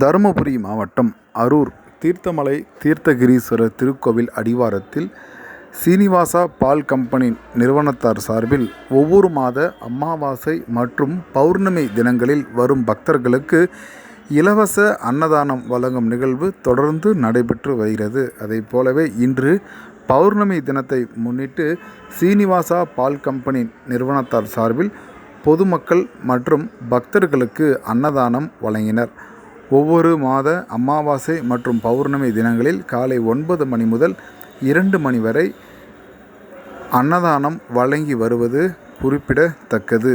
தருமபுரி மாவட்டம் அரூர் தீர்த்தமலை தீர்த்தகிரீஸ்வரர் திருக்கோவில் அடிவாரத்தில் சீனிவாசா பால் கம்பெனி நிறுவனத்தார் சார்பில் ஒவ்வொரு மாத அமாவாசை மற்றும் பௌர்ணமி தினங்களில் வரும் பக்தர்களுக்கு இலவச அன்னதானம் வழங்கும் நிகழ்வு தொடர்ந்து நடைபெற்று வருகிறது. அதைப் போலவே இன்று பௌர்ணமி தினத்தை முன்னிட்டு சீனிவாசா பால் கம்பெனி நிறுவனத்தார் சார்பில் பொதுமக்கள் மற்றும் பக்தர்களுக்கு அன்னதானம் வழங்கினர். ஒவ்வொரு மாத அமாவாசை மற்றும் பௌர்ணமி தினங்களில் காலை ஒன்பது மணி முதல் இரண்டு மணி வரை அன்னதானம் வழங்கி வருவது குறிப்பிடத்தக்கது.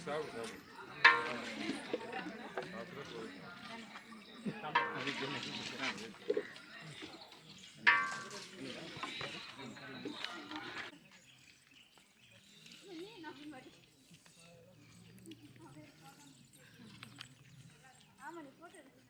Gustavo, sabe? Outra coisa. I'm gonna.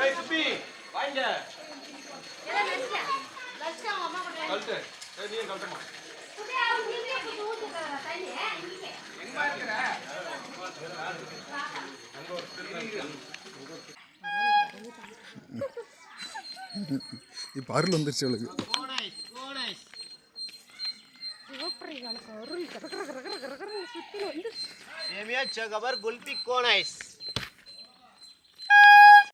ஏய் சுப்பி வாங்க கழட்டு. ஏய் நீ கழட்டுமா? இப்போ அருள் வந்துருச்சு அவளுக்கு. சுற்றி வந்து சேமியா சகபர் குல்பி கோன் ஐஸ்